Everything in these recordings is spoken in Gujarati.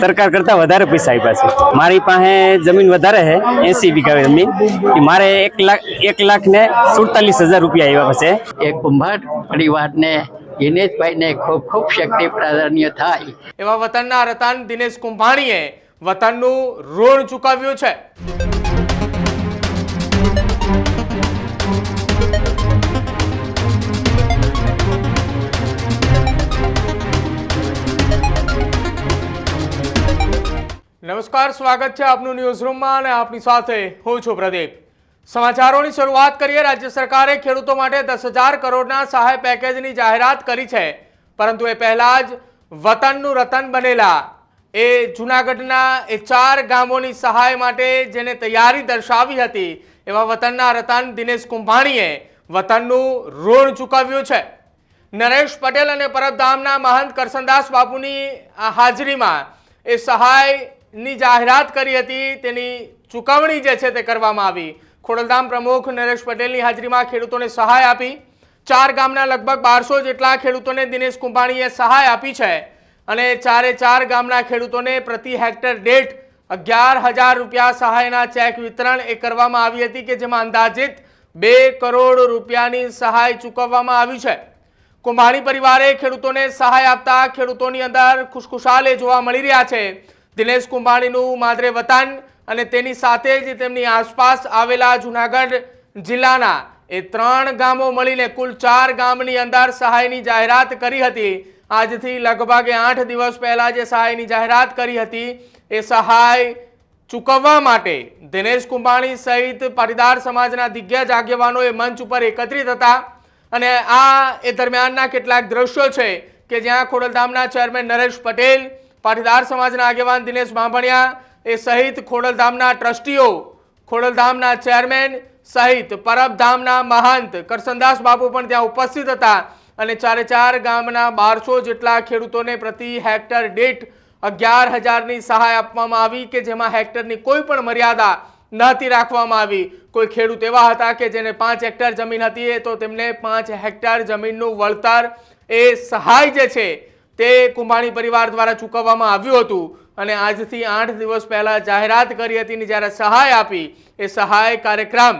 સરકાર કરતા વધારે પૈસા આપ્યા છે. મારી પાસે જમીન વધારે છે એસી વીઘા જમીન. મારે એક લાખ એક લાખ ને સુડતાલીસ હજાર રૂપિયા આવ્યા છે. એક કુંભાર પરિવારને દિનેશભાઈને ખૂબ ખૂબ શક્તિ પ્રાધાન્ય થાય. એવા વતનના રતન દિનેશ કુંભાણીએ વતનનું ઋણ ચૂકવ્યું છે. નમસ્કાર, સ્વાગત છે આપનું ન્યૂઝ રૂમમાં અને આપની સાથે હું છું પ્રદીપ. સમાચારોની શરૂઆત કરીએ. રાજ્ય સરકારે ખેડૂતો માટે દસ હજાર કરોડના સહાય પેકેજની જાહેરાત કરી છે. પરંતુ એ પહેલા જ વતનનું રતન બનેલા એ જૂનાગઢના એ ચાર ગામોની સહાય માટે જેને તૈયારી દર્શાવી હતી, એવા વતનના રતન દિનેશ કુંભાણીએ વતનનું ઋણ ચૂકવ્યું છે. નરેશ પટેલ અને પરબધામના મહંત કરસનદાસ બાપુની હાજરીમાં એ સહાયની જાહેરાત કરી હતી, તેની ચૂકવણી જે છે તે કરવામાં આવી. ખોડલધામ પ્રમુખ નરેશ પટેલની હાજરીમાં ખેડૂતોને સહાય આપી. ચાર ગામના લગભગ બારસો જેટલા ખેડૂતોને દિનેશ કુંભાણીએ સહાય આપી છે. અને ચારે ચાર ગામના ખેડૂતોને પ્રતિ હેક્ટર દીઠ અગિયાર હજાર રૂપિયા સહાયના ચેક વિતરણ એ કરવામાં આવી હતી કે જેમાં અંદાજિત બે કરોડ રૂપિયાની સહાય ચૂકવવામાં આવી છે. કુંભાણી પરિવારે ખેડૂતોને સહાય આપતા ખેડૂતોની અંદર ખુશખુશાલે જોવા મળી રહ્યા છે. દિનેશ કુંભાણીનું માદરે વતન અને તેની સાથે જ તેમની આસપાસ આવેલા જુનાગઢ જિલ્લાના એ ત્રણ ગામો મળીને કુલ ચાર ગામની અંદર સહાયની જાહેરાત કરી હતી. આજથી લગભગ આઠ દિવસ પહેલા જે સહાયની જાહેરાત કરી હતી, એ સહાય ચૂકવવા માટે દિનેશ કુંભાણી સહિત પાટીદાર સમાજના દિગ્ગજ આગેવાનો એ મંચ ઉપર એકત્રિત હતા અને આ એ દરમિયાનના કેટલાક દ્રશ્યો છે કે જ્યાં ખોડલધામના ચેરમેન નરેશ પટેલ પાટીદાર સમાજના આગેવાન દિનેશ બાંભણિયા, એ સહિત ખોડલધામના ટ્રસ્ટીઓ, ખોડલધામના ચેરમેન સહિત પરબધામના મહંત કરસનદાસ બાપુ પણ ત્યાં ઉપસ્થિત હતા અને ચારે ચાર ગામના બારસો જેટલા ખેડૂતોને પ્રતિ હેક્ટર દીઠ અગિયાર હજારની સહાય આપવામાં આવી કે જેમાં હેક્ટરની કોઈ પણ મર્યાદા નહોતી રાખવામાં આવી. કોઈ ખેડૂત એવા હતા કે જેને પાંચ હેક્ટર જમીન હતી તો તેમને પાંચ હેક્ટર જમીનનું વળતર એ સહાય જે છે તે કુંભાણી પરિવાર દ્વારા ચૂકવવામાં આવ્યું હતું અને આજથી આઠ દિવસ પહેલાં જાહેરાત કરી હતી ને જ્યારે સહાય આપી, એ સહાય કાર્યક્રમ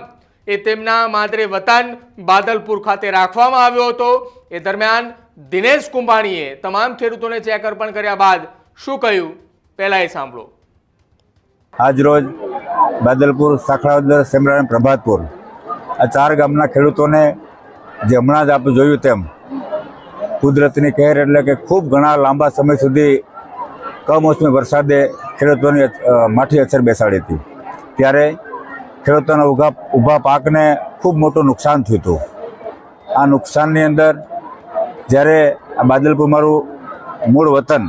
એ તેમના માદરે વતન બાદલપુર ખાતે રાખવામાં આવ્યો હતો. એ દરમિયાન દિનેશ કુંભાણીએ તમામ ખેડૂતોને ચેક અર્પણ કર્યા બાદ શું કહ્યું? પહેલાં એ સાંભળો. આજરોજ બાદલપુર સાખરાવદર સેમરાણ પ્રભાતપુર આ ચાર ગામના ખેડૂતોને જે હમણાં જ આપણે જોયું તેમ કુદરતની કહેર એટલે કે ખૂબ ઘણા લાંબા સમય સુધી કમોસમી વરસાદે ખેડૂતોની માઠી અસર બેસાડી હતી. ત્યારે ખેડૂતોના ઊભા ઊભા પાકને ખૂબ મોટું નુકસાન થયું હતું. આ નુકસાનની અંદર જ્યારે આ બાદલપુર મારું મૂળ વતન,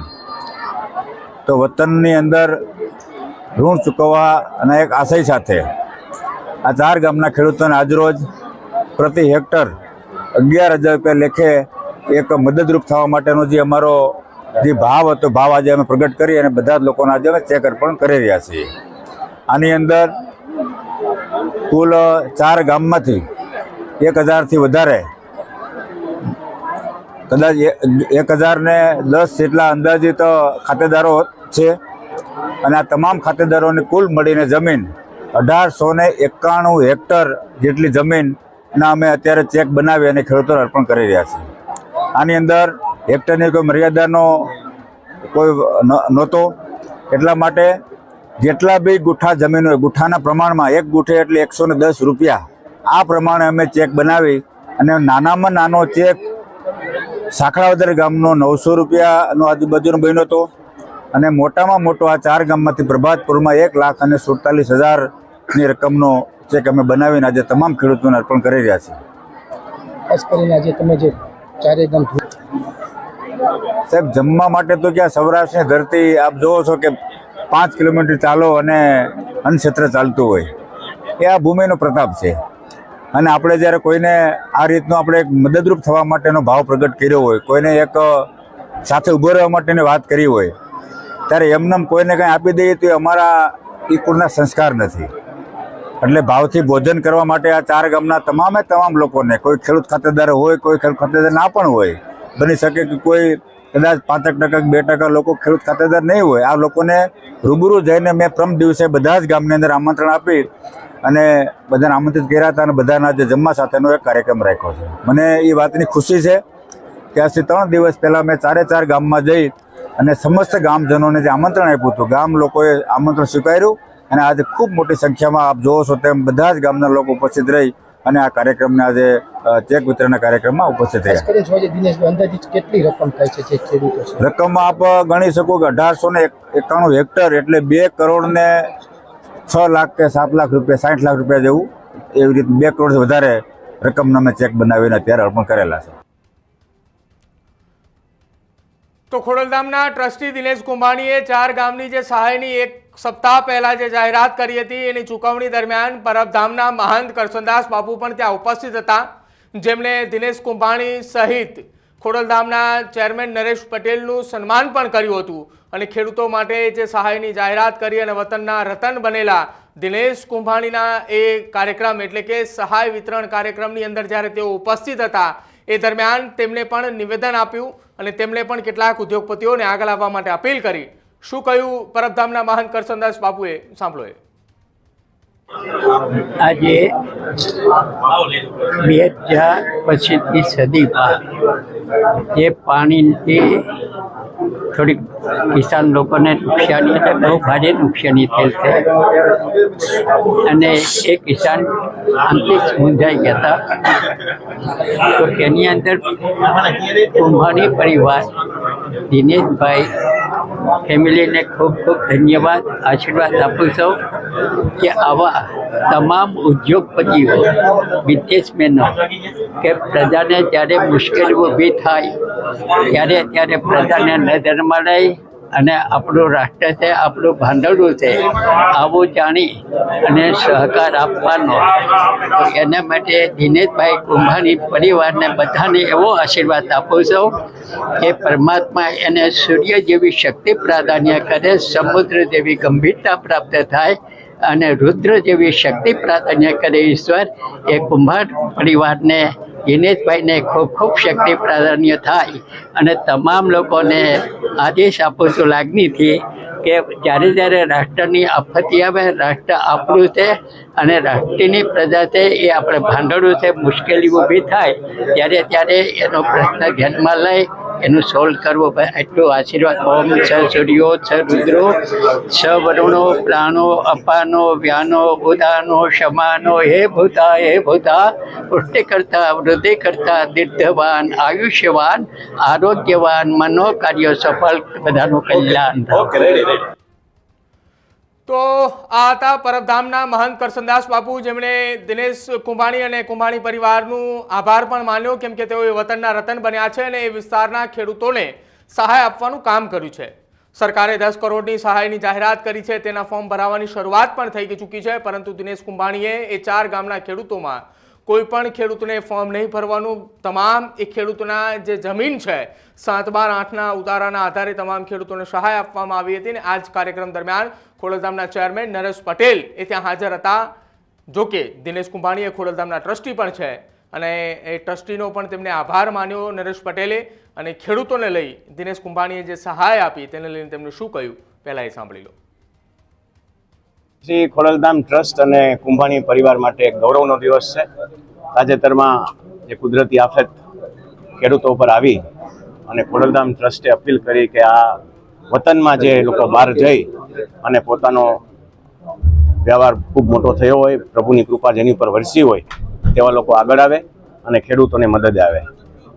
તો વતનની અંદર ઋણ ચૂકવવા અને એક આશય સાથે આ ચાર ગામના ખેડૂતોને આજરોજ પ્રતિ હેક્ટર અગિયાર હજાર રૂપિયા લેખે એક મદદરૂપ થવા માટેનો જે અમારો જે ભાવ હતો, ભાવ આજે અમે પ્રગટ કરી અને બધા જ લોકોને આજે અમે ચેક અર્પણ કરી રહ્યા છીએ. આની અંદર કુલ ચાર ગામમાંથી એક હજારથી વધારે, કદાચ એક હજારને દસ જેટલા અંદાજિત ખાતેદારો છે અને આ તમામ ખાતેદારોની કુલ મળીને જમીન અઢારસો ને એકાણું હેક્ટર જેટલી જમીનના અમે અત્યારે ચેક બનાવી અને ખેડૂતોને અર્પણ કરી રહ્યા છીએ. આની અંદર હેક્ટરની કોઈ મર્યાદાનો કોઈ નહોતો. એટલા માટે જેટલા બી ગુઠ્ઠા જમીન હોય ગુઠ્ઠાના પ્રમાણમાં એક ગુઠ્ઠે એટલે એકસો ને દસ રૂપિયા, આ પ્રમાણે અમે ચેક બનાવી અને નાનામાં નાનો ચેક સાંકળાવદર ગામનો નવસો રૂપિયાનો આજુબાજુનો બન્યો હતો અને મોટામાં મોટો આ ચાર ગામમાંથી પ્રભાતપુરમાં એક લાખ અને સુડતાલીસ હજારની રકમનો ચેક અમે બનાવીને આજે તમામ ખેડૂતોને અર્પણ કરી રહ્યા છીએ. ખાસ કરીને આજે તમે જે ચારે ગામ સાહેબ, જમવા માટે તો ક્યાં સૌરાષ્ટ્રની ધરતી, આપ જોવો છો કે પાંચ કિલોમીટર ચાલો અને અન્નક્ષેત્ર ચાલતું હોય. એ આ ભૂમિનો પ્રતાપ છે. અને આપણે જ્યારે કોઈને આ રીતનો આપણે એક મદદરૂપ થવા માટેનો ભાવ પ્રગટ કર્યો હોય, કોઈને એક સાથે ઊભો રહેવા માટેની વાત કરી હોય, ત્યારે એમનેમ કોઈને કંઈ આપી દઈએ તો એ અમારા એ કુળના સંસ્કાર નથી. એટલે ભાવથી ભોજન કરવા માટે આ ચાર ગામના તમામે તમામ લોકોને, કોઈ ખેડૂત ખાતેદાર હોય, કોઈ ખેડૂત ખાતેદાર ના પણ હોય, બની શકે કે કોઈ કદાચ પાંચક ટકા બે ટકા લોકો ખેડૂત ખાતેદાર નહીં હોય, આ લોકોને રૂબરૂ જઈને મેં પ્રમ દિવસે બધા જ ગામની અંદર આમંત્રણ આપી અને બધાને આમંત્રિત કર્યા હતા અને બધાના જે જમવા સાથેનો એક કાર્યક્રમ રાખ્યો છે. મને એ વાતની ખુશી છે કે આજથી ત્રણ દિવસ પહેલાં મેં ચારે ચાર ગામમાં જઈ અને સમસ્ત ગામજનોને જે આમંત્રણ આપ્યું હતું, ગામ લોકોએ આમંત્રણ સ્વીકાર્યું અને આજે ખૂબ મોટી સંખ્યામાં આપ જોવો છો તેમ બધા જ ગામના લોકો ઉપસ્થિત રહી અને આ કાર્યક્રમને આજે ચેક વિતરણના કાર્યક્રમમાં ઉપસ્થિત રહ્યા. રકમ આપ ગણી શકો કે અઢારસો ને એકાણું હેક્ટર એટલે બે કરોડ ને છ લાખ કે સાત લાખ રૂપિયા સાઠ લાખ રૂપિયા જેવું એવી રીતે બે કરોડ વધારે રકમ અમે ચેક બનાવીને અત્યારે અર્પણ કરેલા છે. તો ખોડલધામના ટ્રસ્ટી દિનેશ કુંભાણીએ ચાર ગામની જે સહાયની એક સપ્તાહ પહેલા જે જાહેરાત કરી હતી, એની ચૂકવણી દરમિયાન પરબધામના મહંત કરસનદાસ બાપુ પણ ત્યાં ઉપસ્થિત હતા. જેમણે દિનેશ કુંભાણી સહિત ખોડલધામના ચેરમેન નરેશ પટેલનું સન્માન પણ કર્યું હતું. અને ખેડૂતો માટે જે સહાયની જાહેરાત કરી અને વતનના રતન બનેલા દિનેશ કુંભાણીના એ કાર્યક્રમ એટલે કે સહાય વિતરણ કાર્યક્રમની અંદર જ્યારે તેઓ ઉપસ્થિત હતા, એ દરમિયાન તેમણે પણ નિવેદન આપ્યું અને તેમણે પણ કેટલાક ઉદ્યોગપતિઓને આગળ આવવા માટે અપીલ કરી. શું કહ્યું પરબધામના મહાન કરસનદાસ બાપુએ? સાંભળો એ. આજે બે હજાર પછીની સદીમાં જે પાણીથી થોડીક કિસાન લોકોને નુકસાની એટલે બહુ ભારે નુકસાની થઈ છે. અને એ કિસાન આંતરિક મૂંઝાઈ ગયા હતા. તો એની અંદર કુંભાણી પરિવાર દિનેશભાઈ ફેમિલીને ખૂબ ખૂબ ધન્યવાદ, આશીર્વાદ આપું છું કે આવા તમામ ઉદ્યોગપતિઓ બિઝનેસમેનો કે પ્રજાને જ્યારે મુશ્કેલી ઊભી થાય, ત્યારે ત્યારે પ્રજાને નજરમાં લઈ અને આપણું રાષ્ટ્ર છે, આપણું ભાંડળું છે, આવું જાણી અને સહકાર આપવાનો. એના માટે દિનેશભાઈ કુંભાની પરિવારને બધાને એવો આશીર્વાદ આપું છું કે પરમાત્મા એને સૂર્ય જેવી શક્તિ પ્રાધાન્ય કરે, સમુદ્ર જેવી ગંભીરતા પ્રાપ્ત થાય અને રુદ્ર જેવી શક્તિ પ્રાધાન્ય કરે ઈશ્વર, એ કુંભાર પરિવારને, દિનેશભાઈને ખૂબ ખૂબ શક્તિ પ્રાધાન્ય થાય. અને તમામ લોકોને આદેશ આપું છું લાગણીથી કે જ્યારે જ્યારે રાષ્ટ્રની આફતી આવે, રાષ્ટ્ર આપણું છે અને રાષ્ટ્રની પ્રજા છે એ આપણે ભાંડળું છે, મુશ્કેલી ઊભી થાય, ત્યારે ત્યારે એનો પ્રશ્ન ધ્યાનમાં લઈ એનું સોલ્વ કરવું એટલો આશીર્વાદ ઓમ છ. સૂર્યો છ રુદ્રો, છ વરુણો, પ્રાણો, અપાનો, વ્યાનો, ઉદાનો શમાનો હે ભૂતા હે ભૂતા પુષ્ટિ કરતા, વૃદ્ધિ કરતા દીર્ઘવાન આયુષ્યવાન, આરોગ્યવાન મનો કાર્ય સફળ, બધાનું કલ્યાણ તો આ હતા પરબધામના મહંત કરસનદાસ બાપુ, જેમણે દિનેશ કુંભાણી અને કુંભાણી પરિવારનું આભાર પણ માન્યો, કેમ કે તેઓ એ વતનના રતન બન્યા છે અને એ વિસ્તારના ખેડૂતોને સહાય આપવાનું કામ કર્યું છે. સરકારે દસ કરોડની સહાયની જાહેરાત કરી છે, તેના ફોર્મ ભરાવાની શરૂઆત પણ થઈ ચૂકી છે, પરંતુ દિનેશ કુંભાણીએ એ ચાર ગામના ખેડૂતોમાં કોઈ પણ ખેડૂતને ફોર્મ નહીં ભરવાનું, તમામ એ ખેડૂતોના જે જમીન છે, સાત બાર આઠના ઉતારાના આધારે તમામ ખેડૂતોને સહાય આપવામાં આવી હતી અને આ જ કાર્યક્રમ દરમિયાન ખોડલધામના ચેરમેન નરેશ પટેલ એ ત્યાં હાજર હતા. જોકે દિનેશ કુંભાણી એ ખોડલધામના ટ્રસ્ટી પણ છે અને એ ટ્રસ્ટીનો પણ તેમને આભાર માન્યો નરેશ પટેલે અને ખેડૂતોને લઈ દિનેશ કુંભાણીએ જે સહાય આપી, તેને લઈને તેમને શું કહ્યું? પહેલાં એ સાંભળી લો. શ્રી ખોડલધામ ટ્રસ્ટ અને કુંભાણી પરિવાર માટે એક ગૌરવનો દિવસ છે. તાજેતરમાં જે કુદરતી આફત ખેડૂતો ઉપર આવી અને ખોડલધામ ટ્રસ્ટે અપીલ કરી કે આ વતનમાં જે લોકો બહાર જઈ અને પોતાનો વ્યવહાર ખૂબ મોટો થયો હોય, પ્રભુની કૃપા જેની ઉપર વરસી હોય, તેવા લોકો આગળ આવે અને ખેડૂતોને મદદ આવે.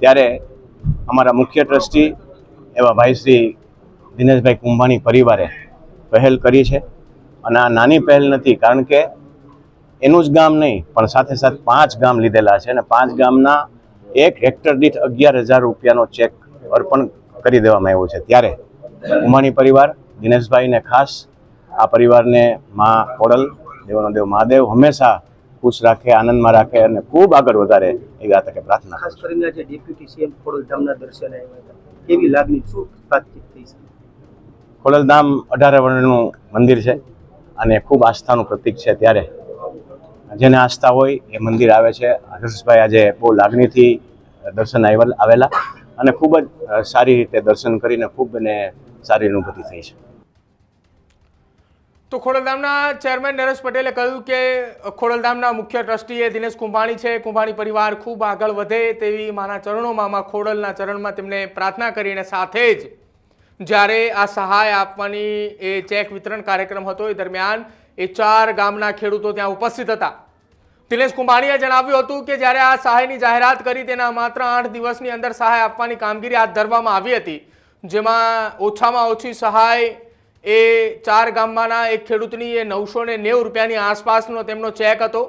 ત્યારે અમારા મુખ્ય ટ્રસ્ટી એવા ભાઈ શ્રી દિનેશભાઈ કુંભાણી પરિવારે પહેલ કરી છે. અને આ નાની પહેલ નથી કારણ કે એનું જ ગામ નહીં પણ સાથે સાથે પાંચ ગામ લીધેલા છે અને પાંચ ગામના એક હેક્ટર દીઠ અગિયાર હજાર રૂપિયાનો ચેક અર્પણ કરી દેવામાં આવ્યો છે. ત્યારે ઉમાણી પરિવાર દિનેશભાઈને ખાસ આ પરિવારને મા ખોડલ દેવનો દેવ મહાદેવ હંમેશા ખુશ રાખે આનંદમાં રાખે અને ખૂબ આગળ વધારે એ આ તકે પ્રાર્થના ખાસ કરીને આજે ડેપ્યુટી સીએમ ખોડલધામના દર્શન આવ્યા હતા. કેવી લાગણી શું વાતચીત થઈ છે? ખોડલધામ અઢાર વર્ણનું મંદિર છે. અને ખૂબ આસ્થાનું પ્રતીક છે ત્યારે. જેને આસ્થા હોય એ મંદિર આવે છે. હર્ષભાઈ આજે બહુ લાગણીથી દર્શન આવેલ- અને ખૂબ જ સારી રીતે દર્શન કરીને ખૂબ એને સારી અનુભૂતિ થઈ છે. તો ખોડલધામના ચેરમેન નરેશ પટેલે કહ્યું કે ખોડલધામના મુખ્ય ટ્રસ્ટી એ દિનેશ કુંભાણી છે. કુંભાણી પરિવાર ખૂબ આગળ વધે તેવી માના ચરણોમાં ખોડલના ચરણમાં તેમને પ્રાર્થના કરીને સાથે જ જ્યારે આ સહાય આપવાની એ ચેક વિતરણ કાર્યક્રમ હતો, એ દરમિયાન એ ચાર ગામના ખેડૂતો ત્યાં ઉપસ્થિત હતા. દિનેશ કુંભાણીએ જણાવ્યું હતું કે જ્યારે આ સહાયની જાહેરાત કરી, તેના માત્ર આઠ દિવસની અંદર સહાય આપવાની કામગીરી હાથ ધરવામાં આવી હતી. જેમાં ઓછામાં ઓછી સહાય એ ચાર ગામમાંના એક ખેડૂતની એ નવસો ને નેવું રૂપિયાની આસપાસનો તેમનો ચેક હતો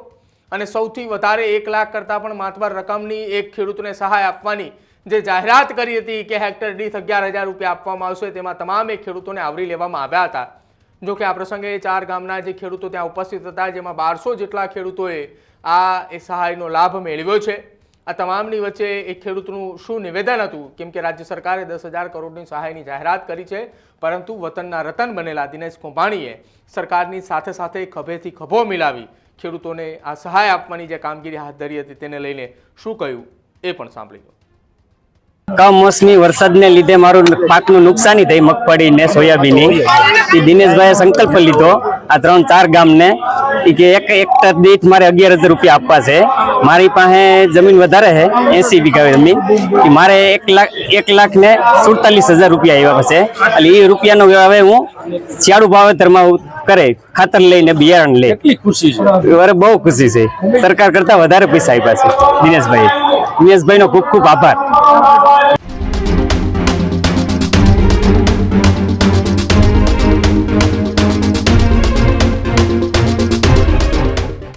અને સૌથી વધારે એક લાખ કરતાં પણ માતબર રકમની એક ખેડૂતને સહાય આપવાની જે જાહેરાત કરી હતી કે હેક્ટર દીઠ અગિયાર હજાર રૂપિયા આપવામાં આવશે, તેમાં તમામ ખેડૂતોને આવરી લેવામાં આવ્યા હતા. જો કે આ પ્રસંગે ચાર ગામના જે ખેડૂતો ત્યાં ઉપસ્થિત હતા, જેમાં બારસો જેટલા ખેડૂતોએ આ એ સહાયનો લાભ મેળવ્યો છે. આ તમામની વચ્ચે એક ખેડૂતનું શું નિવેદન હતું? કેમ કે રાજ્ય સરકારે દસ હજાર કરોડની સહાયની જાહેરાત કરી છે, પરંતુ વતનના રતન બનેલા દિનેશ કુંભાણીએ સરકારની સાથે સાથે ખભેથી ખભો મિલાવી ખેડૂતોને આ સહાય આપવાની જે કામગીરી હાથ ધરી હતી, તેને લઈને શું કહ્યું એ પણ સાંભળી લો કમોસમી વરસાદને લીધે મારું પાકનું નુકસાની થઈ મગફળી ને સોયાબીનની. એ દિનેશભાઈએ સંકલ્પ લીધો આ ત્રણ ચાર ગામને કે એક હેક્ટર દીઠ મારે અગિયાર હજાર રૂપિયા આપવા છે. મારી પાસે જમીન વધારે છે એસી વીઘા જમીન. કે મારે એક લાખ એક લાખ ને સુડતાલીસ હજાર રૂપિયા આવ્યા છે. એટલે એ રૂપિયાનો હવે હું શિયાળુ ભાવેતરમાં કરે ખાતર લઈને બિયારણ લે. ખુશી છે? બહુ ખુશી છે. સરકાર કરતા વધારે પૈસા આપ્યા છે દિનેશભાઈ દિનેશભાઈનો ખૂબ ખૂબ આભાર.